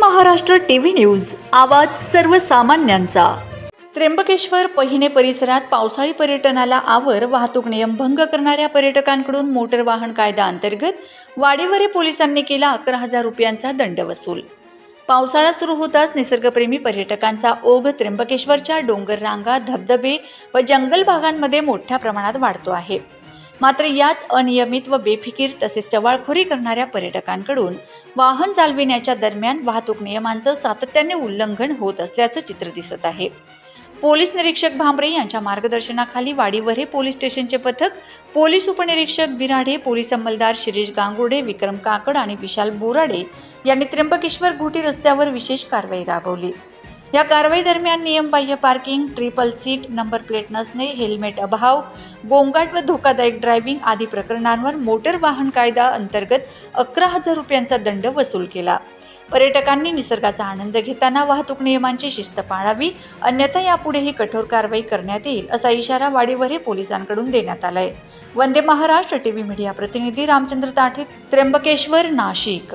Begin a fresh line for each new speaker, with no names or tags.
Maharashtra TV news आवाज सर्वसामान्यांचा. त्र्यंबकेश्वर पहिने परिसरात पावसाळी पर्यटनाला आवर वाहतूक नियम भंग करणाऱ्या पर्यटकांकडून मोटर वाहन कायदा अंतर्गत वाडेवरे पोलिसांनी केला अकरा हजार रुपयांचा दंड वसूल. पावसाळा सुरू होताच निसर्गप्रेमी पर्यटकांचा ओघ त्र्यंबकेश्वरच्या डोंगर रांगा धबधबे व जंगल भागांमध्ये मोठ्या प्रमाणात वाढतो आहे. मात्र याच अनियमित व बेफिकीर तसेच चवाळखोरी करणाऱ्या पर्यटकांकडून वाहन चालविण्याच्या दरम्यान वाहतूक नियमांचं सातत्याने उल्लंघन होत असल्याचं चित्र दिसत आहे. पोलीस निरीक्षक भांबरे यांच्या मार्गदर्शनाखाली वाडीवरे पोलीस स्टेशनचे पथक पोलीस उपनिरीक्षक बिराडे पोलीस अंमलदार शिरीष गांगुर्डे विक्रम काकड आणि विशाल बोराडे यांनी त्र्यंबकेश्वर घोटी रस्त्यावर विशेष कारवाई राबवली. या कारवाई दरम्यान नियमबाह्य parking triple seat number plate नसणे हेल्मेट अभाव गोंगाट व धोकादायक ड्रायव्हिंग आदी प्रकरणांवर मोटर वाहन कायदा अंतर्गत अकरा हजार रुपयांचा दंड वसूल केला. पर्यटकांनी निसर्गाचा आनंद घेताना वाहतूक नियमांची शिस्त पाळावी अन्यथा यापुढेही कठोर कारवाई करण्यात येईल असा इशारा वाडीवरे पोलिसांकडून देण्यात आलाय. वंदे महाराष्ट्र टीव्ही मीडिया प्रतिनिधी रामचंद्र ताठे त्र्यंबकेश्वर नाशिक.